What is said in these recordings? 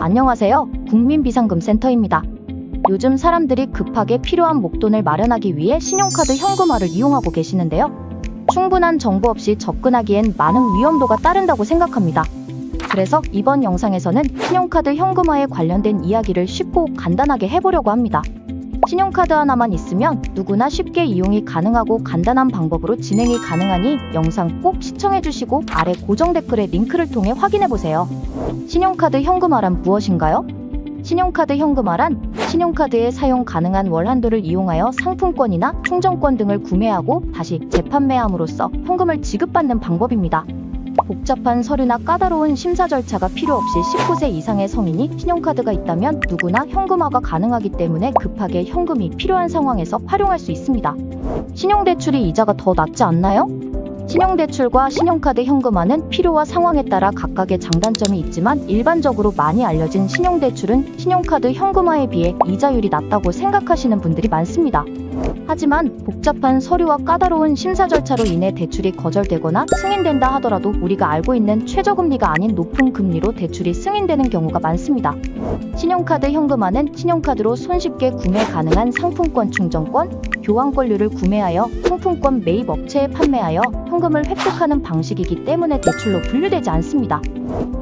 안녕하세요. 국민비상금센터입니다. 요즘 사람들이 급하게 필요한 목돈을 마련하기 위해 신용카드 현금화를 이용하고 계시는데요. 충분한 정보 없이 접근하기엔 많은 위험도가 따른다고 생각합니다. 그래서 이번 영상에서는 신용카드 현금화에 관련된 이야기를 쉽고 간단하게 해보려고 합니다. 신용카드 하나만 있으면 누구나 쉽게 이용이 가능하고 간단한 방법으로 진행이 가능하니 영상 꼭 시청해주시고 아래 고정 댓글에 링크를 통해 확인해보세요. 신용카드 현금화란 무엇인가요? 신용카드 현금화란 신용카드에 사용 가능한 월 한도를 이용하여 상품권이나 충전권 등을 구매하고 다시 재판매함으로써 현금을 지급받는 방법입니다. 복잡한 서류나 까다로운 심사 절차가 필요 없이 19세 이상의 성인이 신용카드가 있다면 누구나 현금화가 가능하기 때문에 급하게 현금이 필요한 상황에서 활용할 수 있습니다. 신용대출이 이자가 더 낮지 않나요? 신용대출과 신용카드 현금화는 필요와 상황에 따라 각각의 장단점이 있지만 일반적으로 많이 알려진 신용대출은 신용카드 현금화에 비해 이자율이 낮다고 생각하시는 분들이 많습니다. 하지만 복잡한 서류와 까다로운 심사 절차로 인해 대출이 거절되거나 승인된다 하더라도 우리가 알고 있는 최저금리가 아닌 높은 금리로 대출이 승인되는 경우가 많습니다. 신용카드 현금화는 신용카드로 손쉽게 구매 가능한 상품권 충전권, 교환권료를 구매하여 상품권 매입 업체에 판매하여 현금 을 획득하는 방식이기 때문에 대출로 분류되지 않습니다.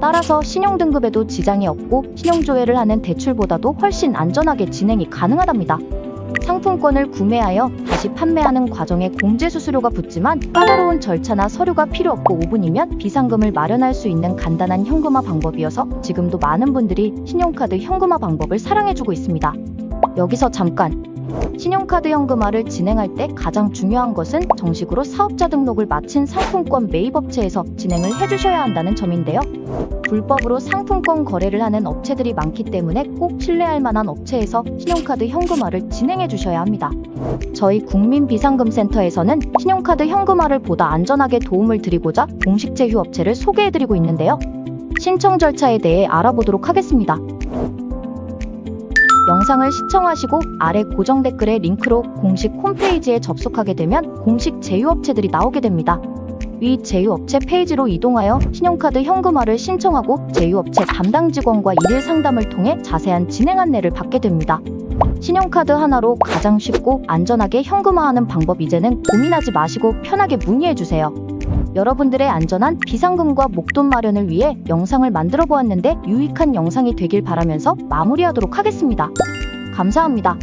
따라서 신용등급에도 지장이 없고 신용조회를 하는 대출보다도 훨씬 안전하게 진행이 가능하답니다. 상품권을 구매하여 다시 판매하는 과정에 공제 수수료가 붙지만 까다로운 절차나 서류가 필요 없고 5분이면 비상금을 마련할 수 있는 간단한 현금화 방법이어서 지금도 많은 분들이 신용카드 현금화 방법을 사랑해주고 있습니다. 여기서 잠깐 신용카드 현금화를 진행할 때 가장 중요한 것은 정식으로 사업자 등록을 마친 상품권 매입업체에서 진행을 해주셔야 한다는 점인데요. 불법으로 상품권 거래를 하는 업체들이 많기 때문에 꼭 신뢰할 만한 업체에서 신용카드 현금화를 진행해 주셔야 합니다. 저희 국민비상금센터에서는 신용카드 현금화를 보다 안전하게 도움을 드리고자 공식 제휴 업체를 소개해 드리고 있는데요. 신청 절차에 대해 알아보도록 하겠습니다. 영상을 시청하시고 아래 고정 댓글에 링크로 공식 홈페이지에 접속하게 되면 공식 제휴업체들이 나오게 됩니다. 위 제휴업체 페이지로 이동하여 신용카드 현금화를 신청하고 제휴업체 담당 직원과 일일 상담을 통해 자세한 진행 안내를 받게 됩니다. 신용카드 하나로 가장 쉽고 안전하게 현금화하는 방법 이제는 고민하지 마시고 편하게 문의해 주세요. 여러분들의 안전한 비상금과 목돈 마련을 위해 영상을 만들어 보았는데 유익한 영상이 되길 바라면서 마무리하도록 하겠습니다. 감사합니다.